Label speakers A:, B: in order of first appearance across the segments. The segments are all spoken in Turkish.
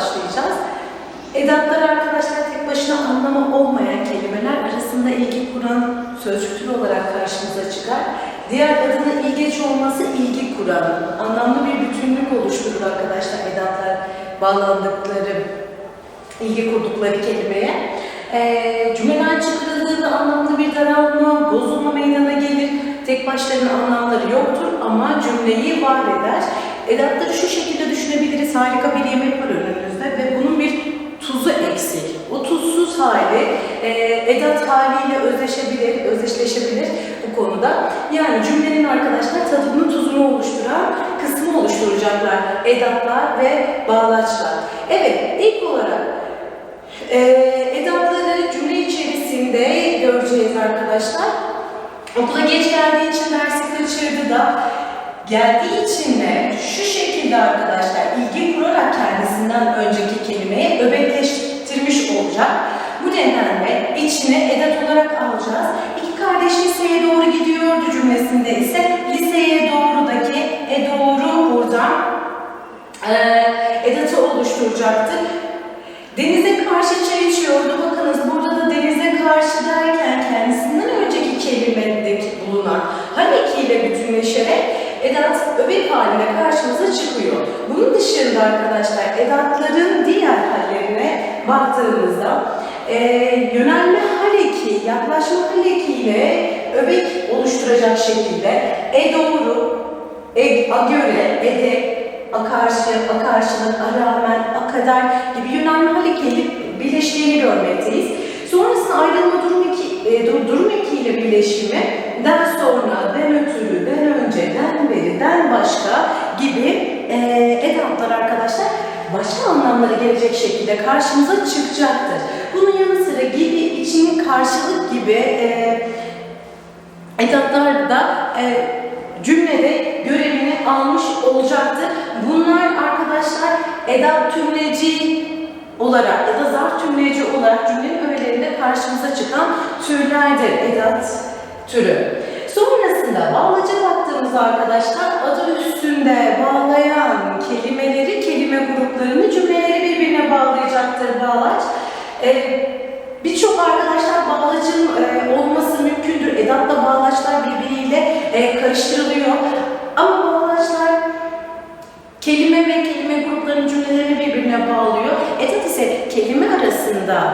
A: başlayacağız. Edatlar arkadaşlar tek başına anlamı olmayan kelimeler arasında ilgi kuran sözcük türü olarak karşımıza çıkar. Diğer adının ilgeç olması ilgi kuran, anlamlı bir bütünlük oluşturur arkadaşlar edatlar bağlandıkları, ilgi kurdukları kelimeye. Ee, cümleden çıkarıldığında anlamlı bir daralma, bozulma meydana gelir. Tek başlarına anlamları yoktur ama cümleyi var eder. Edatları şu şekilde düşünebiliriz. Harika bir yemek var önümüzde ve bunun bir tuzu eksik. O tuzsuz hali e, edat haliyle özdeşebilir, özdeşleşebilir bu konuda. Yani cümlenin arkadaşlar tadının tuzunu oluşturan kısmı oluşturacaklar. Edatlar ve bağlaçlar. Evet, ilk olarak e, edatları cümle içerisinde göreceğiz arkadaşlar. Okula geç geldiği için dersi kaçırdı da geldiği için de şu şekilde arkadaşlar ilgi kurarak kendisinden önceki kelimeye öbekleştirmiş olacak. Bu nedenle içine edat olarak alacağız. İki kardeş liseye doğru gidiyordu cümlesinde ise liseye doğrudaki e doğru buradan e, edatı oluşturacaktır. Denize karşı çay içiyordu. Bakınız burada da denize karşı derken kendisinden önceki kelimedeki bulunan Haneki ile bütünleşerek edat öbek haline karşımıza çıkıyor. Bunun dışında arkadaşlar edatların diğer hallerine baktığımızda e, yönelme haleki, yaklaşma haleki ile öbek oluşturacak şekilde e doğru, e, a göre, e de, a karşı, a karşılık, a rağmen, a kadar gibi yönelme hareketi birleştiğini görmekteyiz. Sonrasında ayrılma durum iki, e, dur- durum ile birleşimi den sonra, den ötürü, den önce, den beri, den başka gibi e, edatlar arkadaşlar başka anlamlara gelecek şekilde karşımıza çıkacaktır. Bunun yanı sıra gibi, içinin karşılık gibi e, edatlar da e, cümlede görevini almış olacaktır. Bunlar arkadaşlar edat tümleci olarak ya da zarf tümleci olarak cümlenin öğelerinde karşımıza çıkan türlerdir edat türü. Sonrasında bağlaca baktığımızda arkadaşlar adı üstünde bağlayan kelimeleri, kelime gruplarını cümleleri birbirine bağlayacaktır bağlaç. Ee, Birçok arkadaşlar bağlacın e, olması mümkündür. Edatla bağlaçlar birbiriyle e, karıştırılıyor. Ama bağlaçlar kelime ve kelime gruplarının cümlelerini birbirine bağlıyor. Edat ise kelime arasında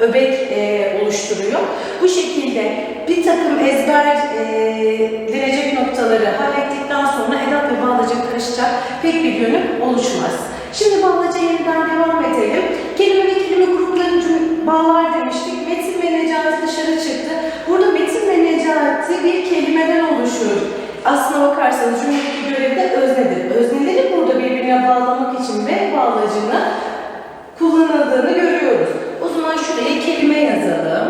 A: öbek e, oluşturuyor. Bu şekilde bir takım ezberlenecek noktaları hallettikten sonra edat ve bağlaca karışacak pek bir yönü oluşmaz. Şimdi bağlaca yeniden devam edelim. Kelime ve kelime gruplarını cüm- bağlar demiştik. Metin ve Necati dışarı çıktı. Burada Metin ve Necati bir kelimeden oluşur. Aslına bakarsanız cümledeki görevi de öznedir. Özneleri burada birbirine bağlamak için ve bağlacını kullanıldığını görüyoruz. O zaman şuraya kelime yazalım.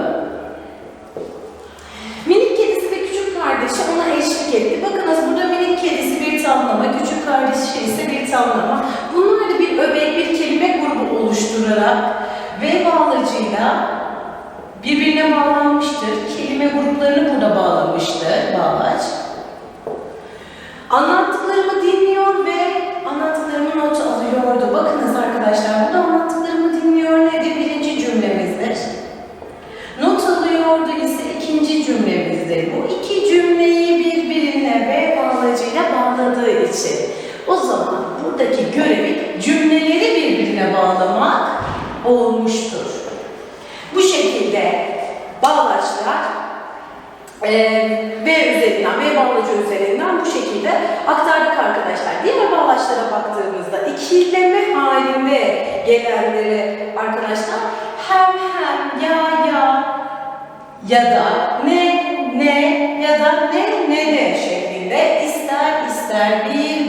A: Minik kedisi ve küçük kardeşi ona eşlik etti. Bakınız burada minik kedisi bir tamlama, küçük kardeşi ise bir tamlama. Bunlar da bir öbek, bir kelime grubu oluşturarak ve bağlacıyla birbirine bağlanmıştır. Kelime gruplarını burada bağlamıştır bağlaç. Anlattıklarımı dinliyor ve anlattıklarımı not alıyordu. Bakınız arkadaşlar, burada anlattıklarımı buradaki görevi cümleleri birbirine bağlamak olmuştur. Bu şekilde bağlaçlar eee V üzerinden, V bağlacı üzerinden bu şekilde aktardık arkadaşlar. Diğer bağlaçlara baktığımızda ikileme halinde gelenleri arkadaşlar hem hem, ya ya ya da ne ne ya da ne ne de şeklinde ister ister bir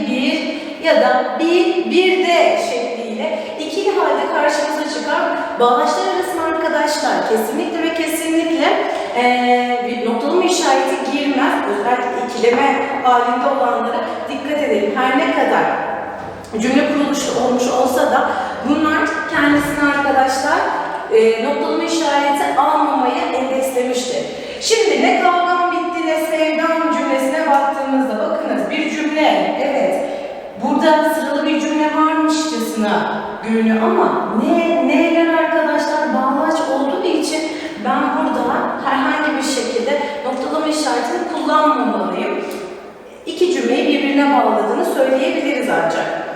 A: ya da bir bir de şekliyle ikili halde karşımıza çıkan bağlaçlar arasında arkadaşlar kesinlikle ve kesinlikle eee, bir noktalama işareti girmez. Özellikle ikileme halinde olanlara dikkat edelim. Her ne kadar cümle kuruluşu olmuş olsa da bunlar kendisini arkadaşlar e, noktalama işareti almamaya endekslemiştir. Şimdi ne kavgam bitti ne sevdam cümlesine baktığımızda bakınız bir cümle evet burada sıralı bir cümle varmışçasına görünüyor ama ne neler arkadaşlar bağlaç olduğu için ben burada herhangi bir şekilde noktalama işaretini kullanmamalıyım. İki cümleyi birbirine bağladığını söyleyebiliriz ancak.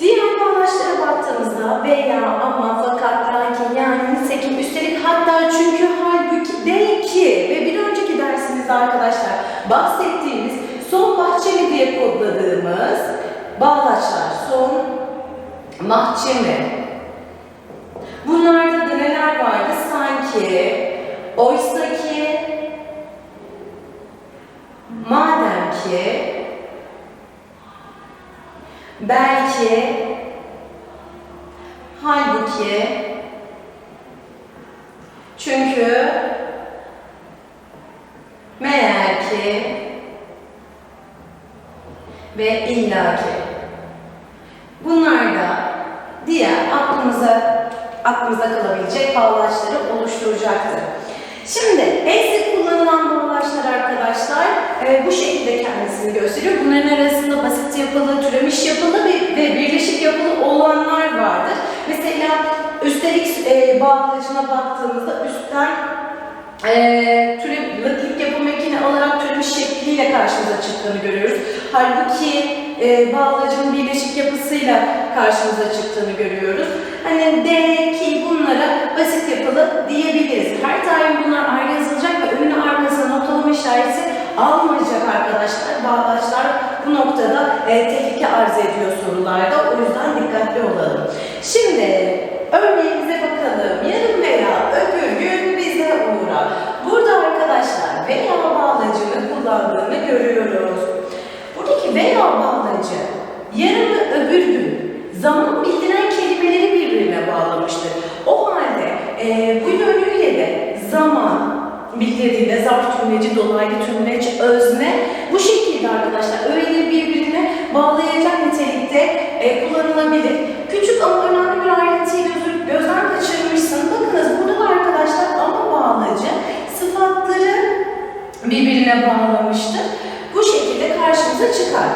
A: Diğer bağlaçlara baktığımızda veya ama fakat lakin yani nitekim üstelik hatta çünkü halbuki de ki ve bir önceki dersimizde arkadaşlar bahsettiğimiz son bahçeli diye kodladığımız bağlaçlar son mahkeme bunlarda da neler vardı sanki? Oysa ki madem ki belki halbuki çünkü meğer ki ve illaki bunlar da diğer aklımıza aklımıza kalabilecek bağlaçları oluşturacaktır. Şimdi en sık kullanılan bağlaçlar arkadaşlar e, bu şekilde kendisini gösteriyor. Bunların arasında basit yapılı, türemiş yapılı ve, ve birleşik yapılı olanlar vardır. Mesela üstelik e, bağlacına baktığımızda üstten e, türe, latink yapım ekini alarak türemiş şekliyle karşımıza çıktığını görüyoruz. Halbuki e, bağlacın birleşik yapısıyla karşımıza çıktığını görüyoruz. Hani D, ki bunlara basit yapılı diyebiliriz. Her daim bunlar ayrı yazılacak ve önüne arkasına noktalama işareti almayacak arkadaşlar. Bağlaçlar bu noktada e, tehlike arz ediyor sorularda. O yüzden dikkatli olalım. Şimdi örneğimize bakalım. Yarın veya öbür gün bize uğra. Burada arkadaşlar veya bağlacını kullandığını görüyoruz. Buradaki veya bağlacı yarın ve öbür gün zaman bildiren kelimeleri birbirine bağlamıştır. O halde e, bu yönüyle de zaman zarf tümleci, dolaylı tümleç, özne bu şekilde arkadaşlar öğeleri birbirine bağlayacak nitelikte e, kullanılabilir. Küçük ama önemli bir ayrıntıyı göz, gözden kaçırmışsın. Bakınız burada da arkadaşlar ama bağlacı sıfatları birbirine bağlamıştır. Bu şekilde karşımıza çıkar.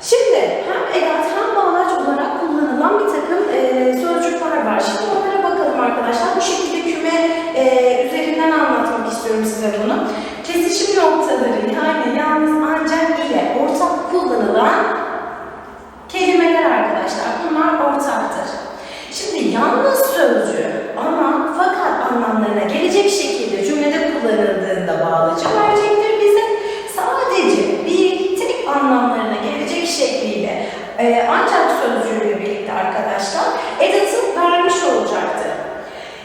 A: Şimdi hem edat hem bağlaç olarak kullanılan bir takım e, sözcükler var. Şimdi onlara bakalım arkadaşlar. Bu şekilde küme e, üzerinden anlatmak istiyorum size bunu. Kesişim noktaları yani yalnız ancak ile ortak kullanılan kelimeler arkadaşlar. Bunlar ortaktır. Şimdi yalnız sözcüğü ama fakat anlamlarına gelecek şekilde cümlede kullanıldığında bağlacı verecektir bize. Sadece bir tek anlamlarına gelecek şekliyle e, ancak sözcüğüyle birlikte arkadaşlar edatı vermiş olacaktır.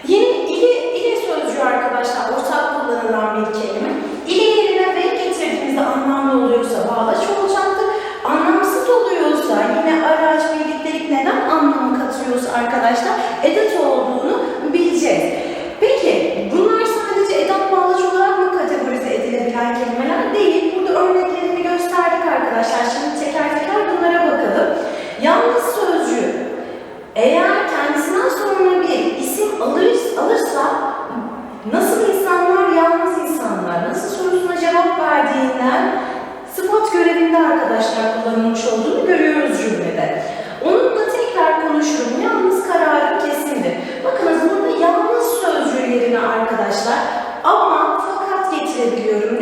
A: Yine ile, ile sözcüğü arkadaşlar ortak kullanılan bir kelime. İle yerine ve getirdiğimizde anlamlı oluyorsa bağlaç olacaktır. Anlamsız oluyorsa yine araç, birliktelik neden anlam katıyorsa arkadaşlar edat olduğunu bileceğiz. Peki bunlar sadece edat bağlaç olarak mı kategorize edilebilen kelimeler değil. Burada örneklerini gösterdik arkadaşlar. Şimdi teker teker bunlara bakalım. Yalnız sözcüğü eğer kendisinden sonra bir isim alır, alırsa nasıl insanlar yalnız insanlar, nasıl sorusuna cevap verdiğinden sıfat görevinde arkadaşlar kullanılmış olduğunu görüyoruz cümlede. Onunla tekrar konuşurum. Yalnız kararım kesindir. Bakınız burada yalnız sözcüğü yerine arkadaşlar. Ama fakat getirebiliyorum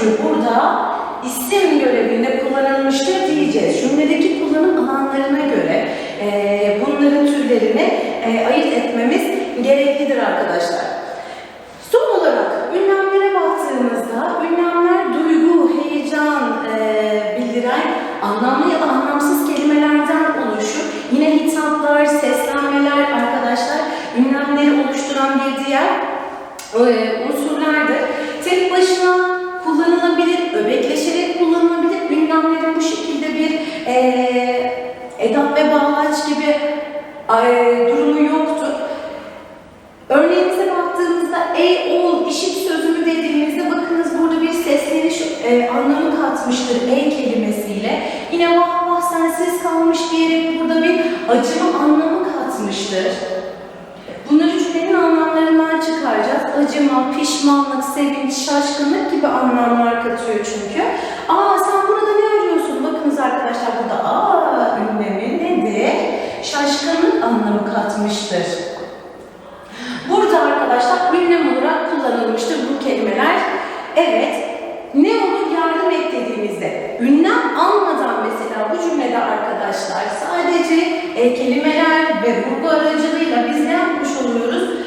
A: sözcüğü burada isim görevinde kullanılmıştır diyeceğiz. Cümledeki kullanım alanlarına göre e, bunların türlerini e, ayırt etmemiz gereklidir arkadaşlar. Son olarak ünlemlere baktığımızda ünlemler duygu, heyecan e, bildiren anlamlı ya da anlamsız kelimelerden oluşur. Yine hitaplar, seslenmeler arkadaşlar ünlemleri oluşturan bir diğer e, unsurlardır. Tek başına kullanılabilir, öbekleşerek kullanılabilir. Ünlemlerin bu şekilde bir e, edat ve bağlaç gibi e, durumu yoktur. Örneğimize baktığımızda ey oğul işit sözümü dediğimizde bakınız burada bir sesleniş e, anlamı katmıştır ey kelimesiyle. Yine vah vah sensiz kalmış diyerek burada bir acıma anlamı katmıştır. Acıma, pişmanlık, sevinç, şaşkınlık gibi anlamlar katıyor çünkü. Aa sen burada ne arıyorsun? Bakınız arkadaşlar burada aa ünlemi nedir? Şaşkınlık anlamı katmıştır. Burada arkadaşlar ünlem olarak kullanılmıştır bu kelimeler. Evet, ne olur yardım et dediğimizde, ünlem almadan mesela bu cümlede arkadaşlar sadece e, kelimeler ve vurgu aracılığıyla biz ne yapmış oluyoruz?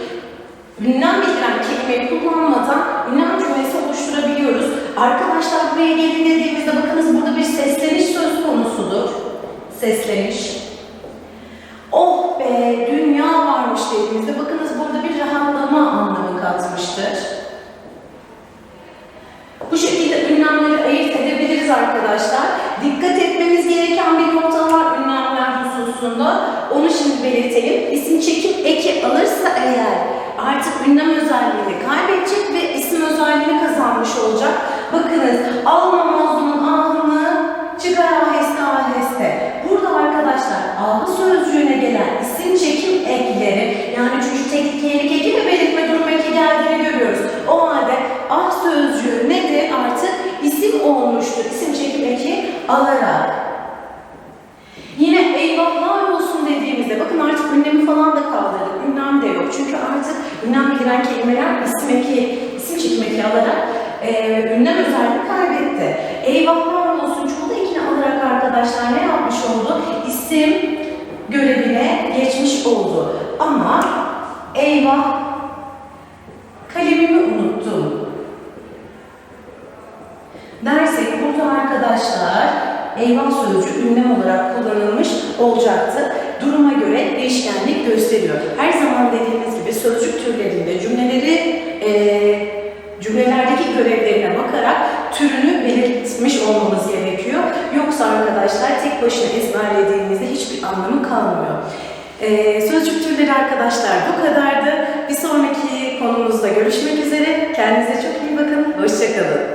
A: Ünlem bildiren kelimeyi kullanmadan ünlem cümlesi oluşturabiliyoruz. Arkadaşlar buraya gelin dediğimizde bakınız burada bir sesleniş söz konusudur. Sesleniş. Oh be dünya dediğimizde bakınız burada bir rahatlama anlamı katmıştır. Bu şekilde ünlemleri ayırt edebiliriz arkadaşlar. Dikkat etmemiz gereken bir nokta var ünlemler hususunda. Onu şimdi belirtelim. İsim çekim eki alırsa eğer artık ünlem özelliğini kaybedecek ve isim özelliğini kazanmış olacak. Bakınız alma mazlumun ahını çıkar aheste aheste. Burada arkadaşlar ahı sözcüğüne gelen isim çekim ekleri yani çünkü teknik eki ve belirtme durum eki geldiğini görüyoruz. O halde ah sözcüğü nedir artık isim olmuştur. İsim çekim eki alarak. Yine eyvahlar olsun dediğimizde bakın artık ünlemi falan da kaldırdık. Ünlem de yok. Çünkü artık ünlem bildiren kelimeler isim eki, isim çekim eki alarak e, ünlem özelliğini kaybetti. Eyvahlar olsun çoğulu ekini alarak arkadaşlar ne yapmış oldu? İsim görevine geçmiş oldu. Ama eyvah kalemimi unuttum. Dersek burada arkadaşlar eyvah sözcüğü ünlem olarak kullanılmış olacaktı. Duruma göre değişkenlik gösteriyor. Her zaman dediğimiz gibi sözcük türlerinde cümleleri cümlelerdeki görevlerine bakarak türünü belirtmiş olmamız gerekiyor. Yoksa arkadaşlar tek başına ezberlediğimizde hiçbir anlamı kalmıyor. Ee, sözcük türleri arkadaşlar bu kadardı. Bir sonraki konumuzda görüşmek üzere. Kendinize çok iyi bakın. Hoşçakalın.